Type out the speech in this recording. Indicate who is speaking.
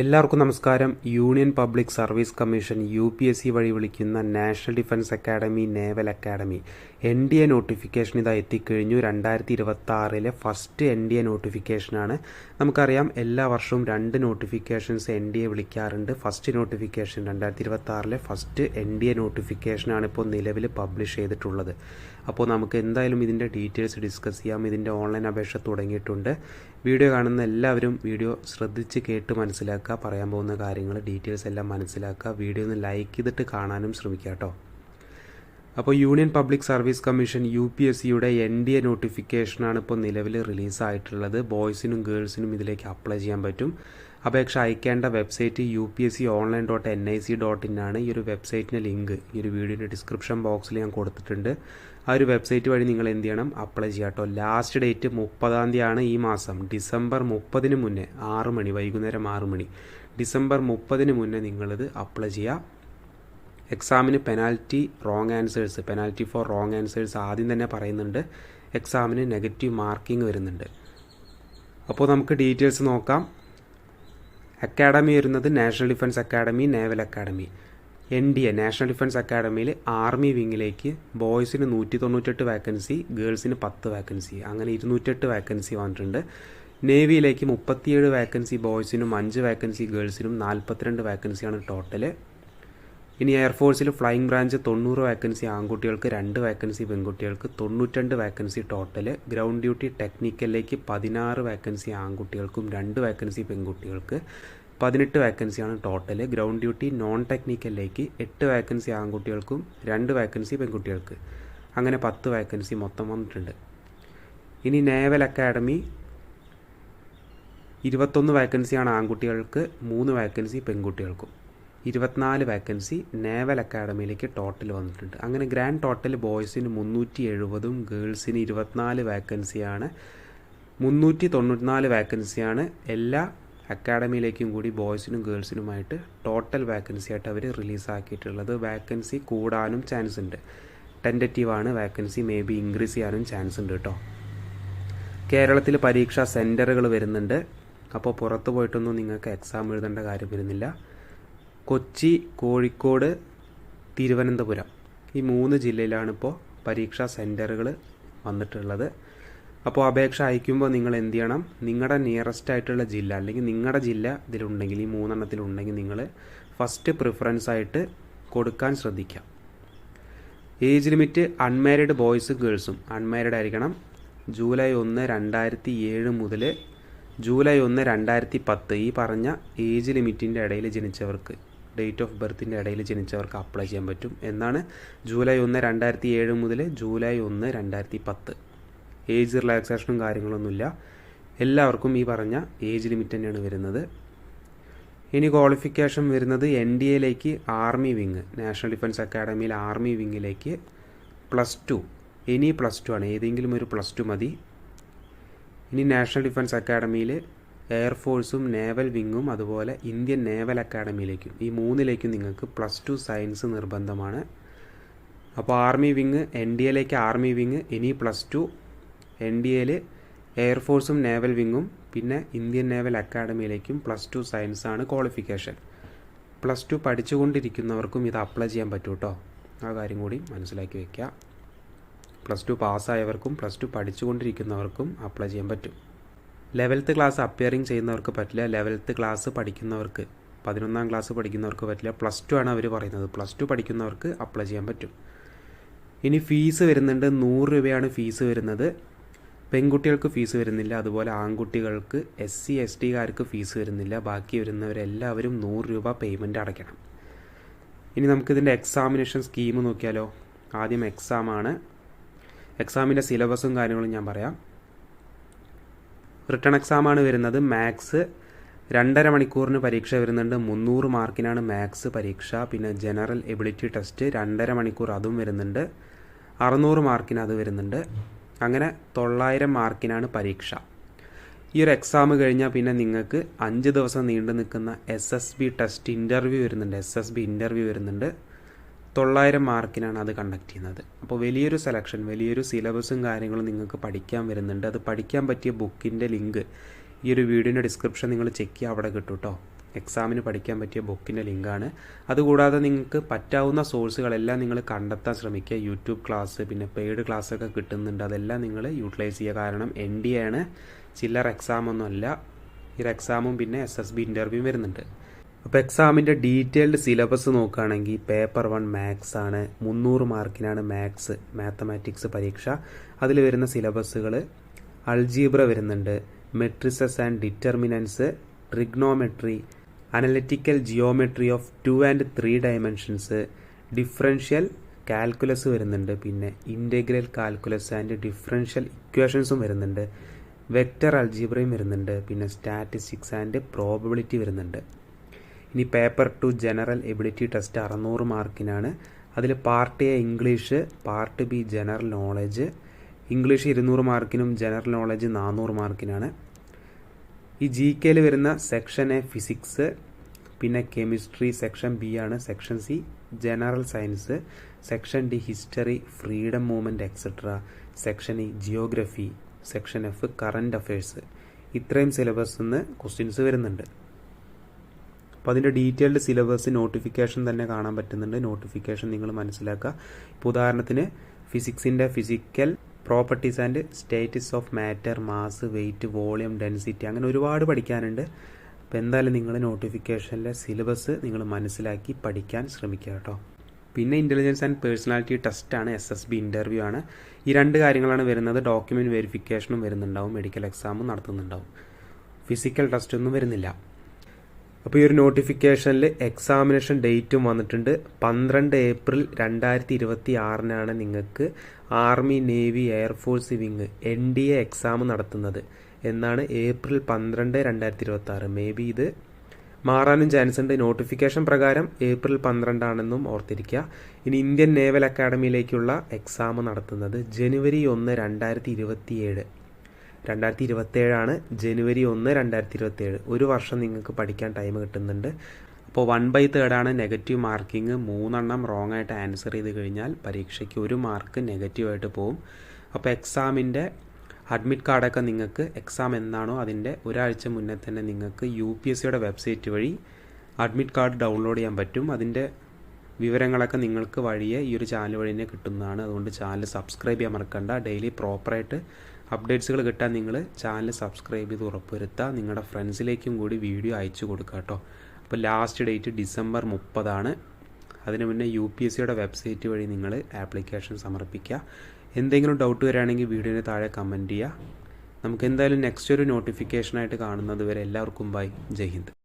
Speaker 1: എല്ലാവർക്കും നമസ്കാരം. Union Public Service Commission U P S C വഴി വിളിക്കുന്ന National Defence Academy Naval Academy N D A notification ഇതാ എത്തിക്കഴിഞ്ഞു. രണ്ടായിരത്തി ഇരുപത്തി ആറിലെ ഫസ്റ്റ് എൻ ഡി എ നോട്ടിഫിക്കേഷനാണ് നമുക്കറിയാം എല്ലാ വർഷവും രണ്ട് നോട്ടിഫിക്കേഷൻസ് എൻ ഡി എ വിളിക്കാറുണ്ട്. ഫസ്റ്റ് നോട്ടിഫിക്കേഷൻ രണ്ടായിരത്തി ഇരുപത്തി ആറിലെ ഫസ്റ്റ് എൻ ഡി എ നോട്ടിഫിക്കേഷനാണ് ഇപ്പോൾ നിലവിൽ പബ്ലിഷ് ചെയ്തിട്ടുള്ളത്. അപ്പോൾ നമുക്ക് എന്തായാലും ഇതിന്റെ ഡീറ്റെയിൽസ് ഡിസ്കസ് ചെയ്യാം. ഇതിന്റെ ഓൺലൈൻ അപേക്ഷ തുടങ്ങിയിട്ടുണ്ട്. വീഡിയോ കാണുന്ന എല്ലാവരും വീഡിയോ ശ്രദ്ധിച്ച് കേട്ട് മനസ്സിലാക്കുക. പറയാൻ പോകുന്ന കാര്യങ്ങൾ ഡീറ്റെയിൽസ് എല്ലാം മനസ്സിലാക്കുക. വീഡിയോ ഒന്ന് ലൈക്ക് ചെയ്തിട്ട് കാണാനും ശ്രമിക്കുക കേട്ടോ. അപ്പോൾ union public service commission U P S സിയുടെ എൻ ഡി എ നോട്ടിഫിക്കേഷനാണ് ഇപ്പോൾ നിലവിൽ റിലീസായിട്ടുള്ളത് ബോയ്സിനും ഗേൾസിനും ഇതിലേക്ക് അപ്ലൈ ചെയ്യാൻ പറ്റും. അപേക്ഷ അയക്കേണ്ട website U P S C online dot N I C dot in ആണ്. ഈ ഒരു വെബ്സൈറ്റിന്റെ ലിങ്ക്. ഈ ഒരു വീഡിയോയുടെ ഡിസ്ക്രിപ്ഷൻ ബോക്സിൽ ഞാൻ കൊടുത്തിട്ടുണ്ട്. ആ ഒരു വെബ്സൈറ്റ് വഴി നിങ്ങൾ എന്ത് ചെയ്യണം? അപ്ലൈ ചെയ്യുക കേട്ടോ ലാസ്റ്റ് ഡേറ്റ് മുപ്പതാം തീയതിയാണ് ഈ മാസം. ഡിസംബർ മുപ്പതിന് മുന്നേ ആറ് മണി വൈകുന്നേരം ആറ് മണി. ഡിസംബർ മുപ്പതിന് മുന്നേ നിങ്ങളിത് അപ്ലൈ ചെയ്യുക. എക്സാമിന് penalty wrong answers penalty for wrong answers ആദ്യം തന്നെ പറയുന്നുണ്ട്. എക്സാമിന് നെഗറ്റീവ് മാർക്കിംഗ് വരുന്നുണ്ട്. അപ്പോൾ നമുക്ക് ഡീറ്റെയിൽസ് നോക്കാം. അക്കാഡമി വരുന്നത് national defence academy naval academy. N D A national defence അക്കാഡമിയിൽ army വിങ്ങിലേക്ക് ബോയ്സിന് നൂറ്റി തൊണ്ണൂറ്റെട്ട് വാക്കൻസി ഗേൾസിന് പത്ത് വാക്കൻസി അങ്ങനെ ഇരുന്നൂറ്റെട്ട് വാക്കൻസി വന്നിട്ടുണ്ട്. നേവിയിലേക്ക് മുപ്പത്തിയേഴ് വാക്കൻസി ബോയ്സിനും അഞ്ച് വാക്കൻസി ഗേൾസിനും നാൽപ്പത്തിരണ്ട് വാക്കൻസിയാണ് ടോട്ടൽ ഇനി എയർഫോഴ്സിൽ ഫ്ലൈയിങ് ബ്രാഞ്ച് തൊണ്ണൂറ് വാക്കൻസി ആൺകുട്ടികൾക്ക് രണ്ട് വാക്കൻസി പെൺകുട്ടികൾക്ക് തൊണ്ണൂറ്റണ്ട് വാക്കൻസി ടോട്ടൽ ഗ്രൗണ്ട് ഡ്യൂട്ടി ടെക്നിക്കലിലേക്ക് പതിനാറ് വാക്കൻസി ആൺകുട്ടികൾക്കും രണ്ട് വാക്കൻസി പെൺകുട്ടികൾക്ക് പതിനെട്ട് വാക്കൻസിയാണ് ടോട്ടൽ ഗ്രൗണ്ട് ഡ്യൂട്ടി നോൺ ടെക്നിക്കലിലേക്ക് എട്ട് വാക്കൻസി ആൺകുട്ടികൾക്കും രണ്ട് വാക്കൻസി പെൺകുട്ടികൾക്ക്. അങ്ങനെ പത്ത് വാക്കൻസി മൊത്തം വന്നിട്ടുണ്ട്. ഇനി നേവൽ അക്കാഡമി ഇരുപത്തൊന്ന് വാക്കൻസിയാണ് ആൺകുട്ടികൾക്ക് മൂന്ന് വാക്കൻസി പെൺകുട്ടികൾക്കും. ഇരുപത്തിനാല് വേക്കൻസി നേവൽ അക്കാഡമിയിലേക്ക് ടോട്ടൽ വന്നിട്ടുണ്ട്. അങ്ങനെ ഗ്രാൻഡ് ടോട്ടൽ ബോയ്സിന് മുന്നൂറ്റി എഴുപതും ഗേൾസിന് ഇരുപത്തിനാല് വേക്കൻസിയാണ് മുന്നൂറ്റി തൊണ്ണൂറ്റിനാല് വേക്കൻസിയാണ് എല്ലാ അക്കാഡമിയിലേക്കും കൂടി ബോയ്സിനും ഗേൾസിനുമായിട്ട് ടോട്ടൽ വേക്കൻസി ആയിട്ട് അവർ റിലീസാക്കിയിട്ടുള്ളത് വേക്കൻസി കൂടാനും ചാൻസ് ഉണ്ട്. ടെന്ററ്റീവാണ് വേക്കൻസി മേ ബി ഇൻക്രീസ് ചെയ്യാനും ചാൻസ് ഉണ്ട് കേട്ടോ കേരളത്തിൽ പരീക്ഷാ സെന്ററുകൾ വരുന്നുണ്ട്. അപ്പോൾ പുറത്ത് പോയിട്ടൊന്നും നിങ്ങൾക്ക് എക്സാം എഴുതേണ്ട കാര്യം വരുന്നില്ല. കൊച്ചി കോഴിക്കോട് തിരുവനന്തപുരം. ഈ മൂന്ന് ജില്ലയിലാണ് ഇപ്പോൾ പരീക്ഷാ സെന്ററുകൾ വന്നിട്ടുള്ളത്. അപ്പോൾ അപേക്ഷ അയക്കുമ്പോൾ നിങ്ങൾ എന്ത് ചെയ്യണം? നിങ്ങളുടെ നിയറസ്റ്റ് ആയിട്ടുള്ള ജില്ല അല്ലെങ്കിൽ നിങ്ങളുടെ ജില്ല ഇതിലുണ്ടെങ്കിൽ ഈ മൂന്നെണ്ണത്തിലുണ്ടെങ്കിൽ നിങ്ങൾ ഫസ്റ്റ് പ്രിഫറൻസ് ആയിട്ട് കൊടുക്കാൻ ശ്രദ്ധിക്കാം. ഏജ് ലിമിറ്റ് അൺമാരീഡ് ബോയ്സും ഗേൾസും അൺമാരീഡ് ആയിരിക്കണം. ജൂലൈ ഒന്ന് രണ്ടായിരത്തി ഏഴ് മുതൽ ജൂലൈ ഒന്ന് രണ്ടായിരത്തി പത്ത് ഈ പറഞ്ഞ ഏജ് ലിമിറ്റിന്റെ ഇടയിൽ ജനിച്ചവർക്ക്. ഡേറ്റ് ഓഫ് ബർത്തിന്റെ ഇടയിൽ ജനിച്ചവർക്ക് അപ്ലൈ ചെയ്യാൻ പറ്റും എന്നാണ് ജൂലൈ ഒന്ന് രണ്ടായിരത്തി ഏഴ് മുതൽ ജൂലൈ ഒന്ന് രണ്ടായിരത്തി പത്ത് ഏജ് റിലാക്സേഷനും കാര്യങ്ങളൊന്നുമില്ല. എല്ലാവർക്കും ഈ പറഞ്ഞ ഏജ് ലിമിറ്റ് തന്നെയാണ് വരുന്നത്. ഇനി ക്വാളിഫിക്കേഷൻ വരുന്നത് എൻ ഡി എയിലേക്ക് ആർമി വിങ് നാഷണൽ ഡിഫൻസ് അക്കാഡമിയിൽ ആർമി വിങ്ങിലേക്ക് പ്ലസ് ടു ഇനി പ്ലസ് ടു ആണ്. ഏതെങ്കിലും ഒരു പ്ലസ് ടു മതി. ഇനി നാഷണൽ ഡിഫൻസ് അക്കാഡമിയിൽ എയർഫോഴ്സും നേവൽ വിങ്ങും അതുപോലെ ഇന്ത്യൻ നേവൽ അക്കാഡമിയിലേക്കും ഈ മൂന്നിലേക്കും നിങ്ങൾക്ക് പ്ലസ് ടു സയൻസ് നിർബന്ധമാണ്. അപ്പോൾ ആർമി വിങ് എൻ ഡി എയിലേക്ക് ആർമി വിങ് ഇനി പ്ലസ് ടു എൻ ഡി എയിൽ എയർഫോഴ്സും നേവൽ വിങ്ങും പിന്നെ ഇന്ത്യൻ നേവൽ അക്കാഡമിയിലേക്കും പ്ലസ് ടു സയൻസ് ആണ് ക്വാളിഫിക്കേഷൻ പ്ലസ് ടു പഠിച്ചുകൊണ്ടിരിക്കുന്നവർക്കും ഇത് അപ്ലൈ ചെയ്യാൻ പറ്റും കേട്ടോ ആ കാര്യം കൂടി മനസ്സിലാക്കി വയ്ക്കുക പ്ലസ് ടു പാസ്സായവർക്കും പ്ലസ് ടു പഠിച്ചുകൊണ്ടിരിക്കുന്നവർക്കും അപ്ലൈ ചെയ്യാൻ പറ്റും. ലെവൽത്ത് ക്ലാസ് അപ്പിയറിങ് ചെയ്യുന്നവർക്ക് പറ്റില്ല ലെവൽത്ത് ക്ലാസ് പഠിക്കുന്നവർക്ക് പതിനൊന്നാം ക്ലാസ് പഠിക്കുന്നവർക്ക് പറ്റില്ല പ്ലസ് ടു ആണ് അവർ പറയുന്നത്. പ്ലസ് ടു പഠിക്കുന്നവർക്ക് അപ്ലൈ ചെയ്യാൻ പറ്റും. ഇനി ഫീസ് വരുന്നുണ്ട് നൂറ് രൂപയാണ് ഫീസ് വരുന്നത്. പെൺകുട്ടികൾക്ക് ഫീസ് വരുന്നില്ല അതുപോലെ ആൺകുട്ടികൾക്ക് എസ് സി എസ് ടിക്കാർക്ക് ഫീസ് വരുന്നില്ല. ബാക്കി വരുന്നവരെല്ലാവരും നൂറ് രൂപ പേയ്മെന്റ് അടയ്ക്കണം. ഇനി നമുക്കിതിന്റെ എക്സാമിനേഷൻ സ്കീം നോക്കിയാലോ. ആദ്യം എക്സാമാണ് എക്സാമിന്റെ സിലബസും കാര്യങ്ങളും ഞാൻ പറയാം. റിട്ടേൺ എക്സാമാണ് വരുന്നത്. മാത്സ് രണ്ടര മണിക്കൂറിന് പരീക്ഷ വരുന്നുണ്ട്. മുന്നൂറ് മാർക്കിനാണ് മാത്സ് പരീക്ഷ. പിന്നെ ജനറൽ എബിലിറ്റി ടെസ്റ്റ് രണ്ടര മണിക്കൂർ അതും വരുന്നുണ്ട്. അറുന്നൂറ് മാർക്കിന് അത് വരുന്നുണ്ട്. അങ്ങനെ തൊള്ളായിരം മാർക്കിനാണ് പരീക്ഷ. ഈ ഒരു എക്സാം കഴിഞ്ഞാൽ പിന്നെ നിങ്ങൾക്ക് അഞ്ച് ദിവസം നീണ്ടു നിൽക്കുന്ന S S B test interview വരുന്നുണ്ട്. എസ് എസ് ബി ഇന്റർവ്യൂ വരുന്നുണ്ട്. തൊള്ളായിരം മാർക്കിനാണ് അത് കണ്ടക്ട് ചെയ്യുന്നത്. അപ്പോൾ വലിയൊരു സെലക്ഷൻ വലിയൊരു സിലബസും കാര്യങ്ങളും നിങ്ങൾക്ക് പഠിക്കാൻ വരുന്നുണ്ട്. അത് പഠിക്കാൻ പറ്റിയ ബുക്കിന്റെ ലിങ്ക് ഈ ഒരു വീഡിയോന്റെ ഡിസ്ക്രിപ്ഷൻ നിങ്ങൾ ചെക്ക് ചെയ്യുക. അവിടെ കിട്ടും കേട്ടോ എക്സാമിന് പഠിക്കാൻ പറ്റിയ ബുക്കിന്റെ ലിങ്കാണ് അതുകൂടാതെ നിങ്ങൾക്ക് പറ്റാവുന്ന സോഴ്സുകളെല്ലാം നിങ്ങൾ കണ്ടെത്താൻ ശ്രമിക്കുക. യൂട്യൂബ് ക്ലാസ് പിന്നെ പെയ്ഡ് ക്ലാസ്സൊക്കെ കിട്ടുന്നുണ്ട്. അതെല്ലാം നിങ്ങൾ യൂട്ടിലൈസ് ചെയ്യുക. കാരണം എൻ ഡി ആണ്. ചില്ലർ എക്സാമൊന്നും അല്ല ഈ ഒരു എക്സാമും പിന്നെ എസ് എസ് ബി ഇന്റർവ്യൂ വരുന്നുണ്ട്. അപ്പോൾ എക്സാമിന്റെ ഡീറ്റെയിൽഡ് സിലബസ് നോക്കുകയാണെങ്കിൽ പേപ്പർ വൺ മാത്സ് ആണ്. മുന്നൂറ് മാർക്കിനാണ് മാത്സ് മാത്തമാറ്റിക്സ് പരീക്ഷ. അതിൽ വരുന്ന സിലബസുകൾ അൾജീബ്ര വരുന്നുണ്ട്. Matrices and determinants trigonometry analytical geometry of two and three dimensions differential calculus വരുന്നുണ്ട്. പിന്നെ ഇന്റഗ്രൽ കാൽക്കുലസ് ആൻഡ് ഡിഫറൻഷ്യൽ ഇക്വേഷൻസും വരുന്നുണ്ട്. വെക്റ്റർ അൾജീബ്രയും വരുന്നുണ്ട്. പിന്നെ സ്റ്റാറ്റിസ്റ്റിക്സ് ആൻഡ് പ്രോബബിലിറ്റി വരുന്നുണ്ട്. ഇനി paper two general ability test അറുന്നൂറ് മാർക്കിനാണ്. അതിൽ part A English part B general knowledge English ഇരുന്നൂറ് മാർക്കിനും ജനറൽ നോളജ് നാനൂറ് മാർക്കിനാണ്. ഈ ജി കെയിൽ വരുന്ന സെക്ഷൻ എ ഫിസിക്സ് പിന്നെ കെമിസ്ട്രി സെക്ഷൻ ബി ആണ് section C general science section D history freedom movement etcetera section E geography section F current affairs ഇത്രയും സിലബസിൽ നിന്ന് ക്വസ്റ്റ്യൻസ് വരുന്നുണ്ട്. അപ്പോൾ അതിന്റെ ഡീറ്റെയിൽഡ് സിലബസ് നോട്ടിഫിക്കേഷൻ തന്നെ കാണാൻ പറ്റുന്നുണ്ട്. നോട്ടിഫിക്കേഷൻ നിങ്ങൾ മനസ്സിലാക്കുക. ഇപ്പോൾ ഉദാഹരണത്തിന് ഫിസിക്സിന്റെ physical properties and states of matter mass weight volume density അങ്ങനെ ഒരുപാട് പഠിക്കാനുണ്ട്. അപ്പോൾ എന്തായാലും നിങ്ങൾ നോട്ടിഫിക്കേഷനിലെ സിലബസ് നിങ്ങൾ മനസ്സിലാക്കി പഠിക്കാൻ ശ്രമിക്കുക കേട്ടോ. പിന്നെ ഇന്റലിജൻസ് ആൻഡ് പേഴ്സണാലിറ്റി ടെസ്റ്റാണ് എസ് എസ് ബി ഇന്റർവ്യൂ ആണ്. ഈ രണ്ട് കാര്യങ്ങളാണ് വരുന്നത്. ഡോക്യുമെന്റ് വെരിഫിക്കേഷനും വരുന്നുണ്ടാവും. മെഡിക്കൽ എക്സാമും നടത്തുന്നുണ്ടാവും. ഫിസിക്കൽ ടെസ്റ്റൊന്നും വരുന്നില്ല. അപ്പോൾ ഈ ഒരു നോട്ടിഫിക്കേഷനിൽ എക്സാമിനേഷൻ ഡേറ്റും വന്നിട്ടുണ്ട്. പന്ത്രണ്ട് ഏപ്രിൽ രണ്ടായിരത്തി ഇരുപത്തി ആറിനാണ് നിങ്ങൾക്ക് army navy air force wing N D A exam നടത്തുന്നത്. എന്നാണ് ഏപ്രിൽ പന്ത്രണ്ട് രണ്ടായിരത്തി ഇരുപത്തി ആറ് മേ ബി ഇത് മാറാനും ചാൻസ് ഉണ്ട്. നോട്ടിഫിക്കേഷൻ പ്രകാരം ഏപ്രിൽ പന്ത്രണ്ടാണെന്നും ഓർത്തിരിക്കുക. ഇനി ഇന്ത്യൻ നേവൽ അക്കാഡമിയിലേക്കുള്ള എക്സാം നടത്തുന്നത് ജനുവരി ഒന്ന് രണ്ടായിരത്തി ഇരുപത്തിയേഴ് രണ്ടായിരത്തി ഇരുപത്തേഴാണ് ജനുവരി ഒന്ന് രണ്ടായിരത്തി ഇരുപത്തേഴ് ഒരു വർഷം നിങ്ങൾക്ക് പഠിക്കാൻ ടൈം കിട്ടുന്നുണ്ട്. അപ്പോൾ വൺ ബൈ തേർഡാണ് നെഗറ്റീവ് മാർക്കിംഗ് മൂന്നെണ്ണം റോങ് ആയിട്ട് ആൻസർ ചെയ്ത് കഴിഞ്ഞാൽ പരീക്ഷയ്ക്ക് ഒരു മാർക്ക് നെഗറ്റീവായിട്ട് പോകും അപ്പോൾ എക്സാമിന്റെ അഡ്മിറ്റ് കാർഡൊക്കെ നിങ്ങൾക്ക് എക്സാം എന്താണോ അതിന്റെ ഒരാഴ്ച മുന്നേ തന്നെ നിങ്ങൾക്ക് യു പി എസ് സിയുടെ വെബ്സൈറ്റ് വഴി അഡ്മിറ്റ് കാർഡ് ഡൗൺലോഡ് ചെയ്യാൻ പറ്റും. അതിന്റെ വിവരങ്ങളൊക്കെ നിങ്ങൾക്ക് വഴിയെ ഈ ഒരു ചാനൽ വഴി തന്നെ കിട്ടുന്നതാണ്. അതുകൊണ്ട് ചാനൽ സബ്സ്ക്രൈബ് ചെയ്യാൻ മറക്കണ്ട. ഡെയിലി പ്രോപ്പറായിട്ട് അപ്ഡേറ്റ്സുകൾ കിട്ടാൻ നിങ്ങൾ ചാനൽ സബ്സ്ക്രൈബ് ചെയ്ത് ഉറപ്പുവരുത്തുക നിങ്ങളുടെ ഫ്രണ്ട്സിലേക്കും കൂടി വീഡിയോ അയച്ചു കൊടുക്കുക കേട്ടോ അപ്പോൾ ലാസ്റ്റ് ഡേറ്റ് ഡിസംബർ മുപ്പതാണ്. അതിന് മുന്നേ യു പി എസ് സിയുടെ വെബ്സൈറ്റ് വഴി നിങ്ങൾ ആപ്ലിക്കേഷൻ സമർപ്പിക്കുക എന്തെങ്കിലും ഡൗട്ട് വരികയാണെങ്കിൽ വീഡിയോന് താഴെ കമന്റ് ചെയ്യുക നമുക്ക് എന്തായാലും നെക്സ്റ്റ് ഒരു നോട്ടിഫിക്കേഷനായിട്ട് കാണുന്നത് വരെ എല്ലാവർക്കും ബൈ ജയ് ഹിന്ദ്.